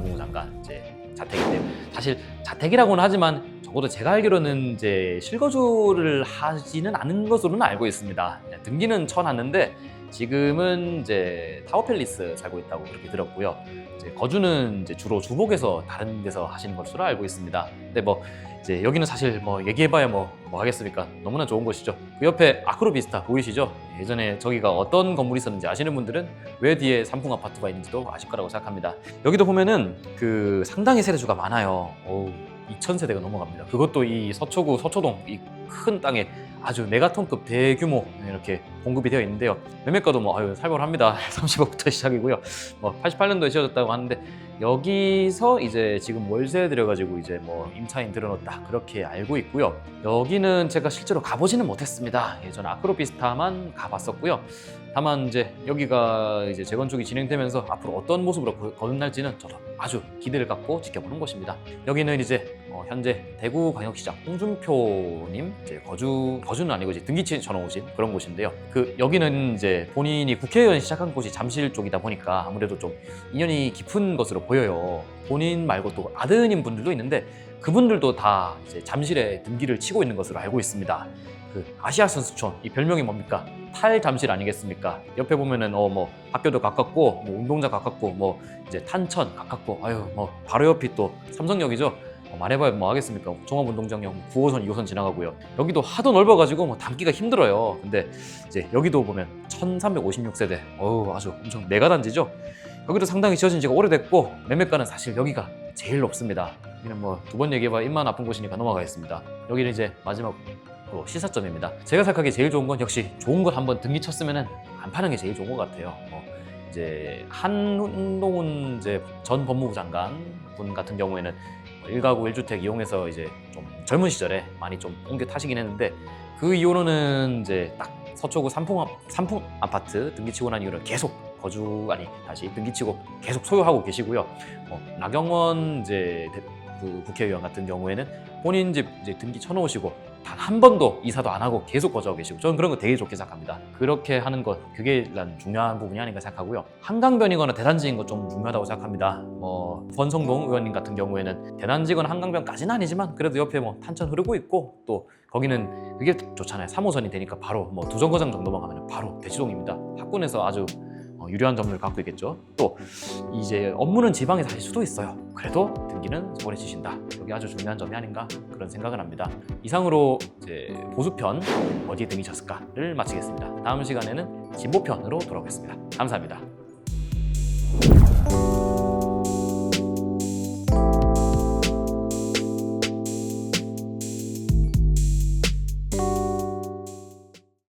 법무부 장관 이제 자택인데 사실 자택이라고는 하지만 적어도 제가 알기로는 이제 실거주를 하지는 않은 것으로는 알고 있습니다. 네, 등기는 쳐놨는데 지금은 이제 타워팰리스 살고 있다고 그렇게 들었고요. 이제 거주는 이제 주로 주복에서 다른 데서 하시는 것으로 알고 있습니다. 근데 뭐 이제 여기는 사실 뭐 얘기해봐야 뭐, 뭐 하겠습니까? 너무나 좋은 곳이죠. 그 옆에 아크로비스타 보이시죠? 예전에 저기가 어떤 건물이 있었는지 아시는 분들은 왜 뒤에 삼풍 아파트가 있는지도 아실 거라고 생각합니다. 여기도 보면은 그 상당히 세대수가 많아요. 어우, 2,000세대가 넘어갑니다. 그것도 이 서초구 서초동 이 큰 땅에 아주 메가톤급 대규모 이렇게 공급이 되어 있는데요. 매매가도 뭐 아유 살벌합니다. 30억부터 시작이고요. 뭐 88년도에 지어졌다고 하는데 여기서 이제 지금 월세 들여가지고 이제 뭐 임차인 들여놓았다 그렇게 알고 있고요. 여기는 제가 실제로 가보지는 못했습니다. 예전 아크로비스타만 가봤었고요. 다만 이제 여기가 이제 재건축이 진행되면서 앞으로 어떤 모습으로 거- 거듭날지는 저도 아주 기대를 갖고 지켜보는 곳입니다. 여기는 이제 어, 현재 대구광역시장 홍준표님 이제 거주 거주는 아니고 이제 등기치 전화오신 그런 곳인데요. 그 여기는 이제 본인이 국회의원 시작한 곳이 잠실 쪽이다 보니까 아무래도 좀 인연이 깊은 것으로 보여요. 본인 말고 또 아드님 분들도 있는데 그분들도 다 이제 잠실에 등기를 치고 있는 것으로 알고 있습니다. 그 아시아 선수촌 이 별명이 뭡니까? 탈 잠실 아니겠습니까? 옆에 보면은 어 뭐 학교도 가깝고 뭐 운동장 가깝고 뭐 이제 탄천 가깝고 아유 뭐 바로 옆이 또 삼성역이죠. 뭐 말해봐야 뭐 하겠습니까? 종합운동장역 9호선, 2호선 지나가고요. 여기도 하도 넓어가지고 뭐 담기가 힘들어요. 근데 이제 여기도 보면 1356세대, 어우 아주 엄청 메가 단지죠. 여기도 상당히 지어진 지가 오래됐고 매매가는 사실 여기가 제일 높습니다. 여기는 뭐 두 번 얘기해봐 입만 아픈 곳이니까 넘어가겠습니다. 여기는 이제 마지막 로 시사점입니다. 제가 생각하기에 제일 좋은 건 역시 좋은 걸 한번 등기 쳤으면은 안 파는 게 제일 좋은 것 같아요. 뭐 이제 한동훈 이제 전 법무부 장관 분 같은 경우에는 뭐 일가구 일주택 이용해서 이제 좀 젊은 시절에 많이 좀 옮겨 타시긴 했는데 그 이후로는 이제 딱 서초구 삼풍, 아- 삼풍 아파트 등기치고 난 이후로 계속 거주 아니 다시 등기치고 계속 소유하고 계시고요. 뭐 나경원 이제 대- 그 국회의원 같은 경우에는 본인 집 이제 등기 쳐놓으시고 단 한 번도 이사도 안 하고 계속 거주하고 계시고 저는 그런 거 되게 좋게 생각합니다. 그렇게 하는 것 그게 난 중요한 부분이 아닌가 생각하고요. 한강변이거나 대단지인 거좀 중요하다고 생각합니다. 뭐 권성동 의원님 같은 경우에는 대단지거나 한강변까지는 아니지만 그래도 옆에 뭐 탄천 흐르고 있고 또 거기는 그게 좋잖아요. 3호선이 되니까 바로 뭐 두 정거장 정도만 가면 바로 대치동입니다. 학군에서 아주 어, 유리한 점을 갖고 있겠죠. 또 이제 업무는 지방에서 하실 수도 있어요. 그래도 등기는 서울에 지신다. 여기 아주 중요한 점이 아닌가 그런 생각을 합니다. 이상으로 이제 보수편 어디에 등기쳤을까를 마치겠습니다. 다음 시간에는 진보편으로 돌아오겠습니다. 감사합니다.